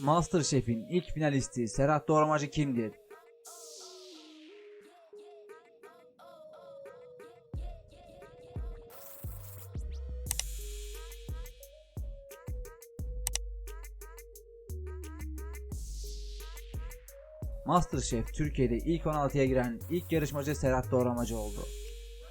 Masterchef'in ilk finalisti Serhat Doğramacı kimdir? Masterchef Türkiye'de ilk 16'ya giren ilk yarışmacı Serhat Doğramacı oldu.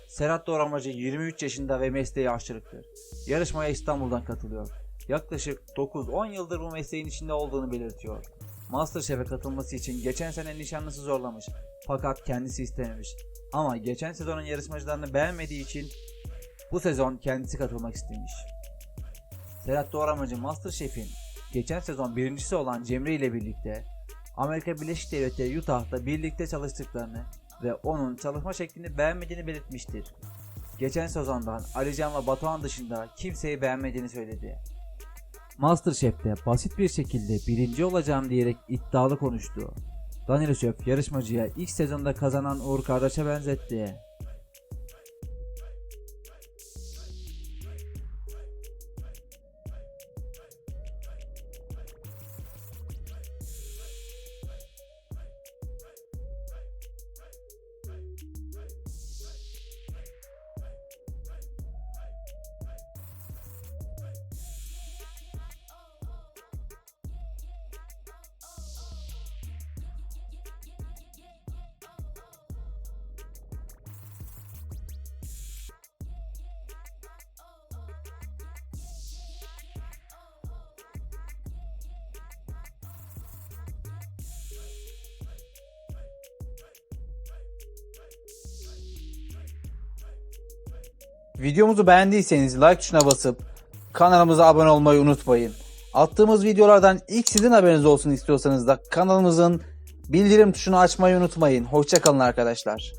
Serhat Doğramacı 23 yaşında ve mesleği aşçılıktır. Yarışmaya İstanbul'dan katılıyor. Yaklaşık 9-10 yıldır bu mesleğin içinde olduğunu belirtiyor. Masterchef'e katılması için geçen sene nişanlısı zorlamış fakat kendisi istememiş. Ama geçen sezonun yarışmacılarını beğenmediği için bu sezon kendisi katılmak istemiş. Serhat Doğramacı Masterchef'in geçen sezon birincisi olan Cemre ile birlikte Amerika Birleşik Devletleri Utah'ta birlikte çalıştıklarını ve onun çalışma şeklini beğenmediğini belirtmiştir. Geçen sezondan Alican ve Batuhan dışında kimseyi beğenmediğini söyledi. Masterchef'te basit bir şekilde birinci olacağım diyerek iddialı konuştu. Danilo Şöp yarışmacıya ilk sezonda kazanan Uğur Kardeş'e benzetti. Videomuzu beğendiyseniz like tuşuna basıp kanalımıza abone olmayı unutmayın. Attığımız videolardan ilk sizin haberiniz olsun istiyorsanız da kanalımızın bildirim tuşunu açmayı unutmayın. Hoşçakalın arkadaşlar.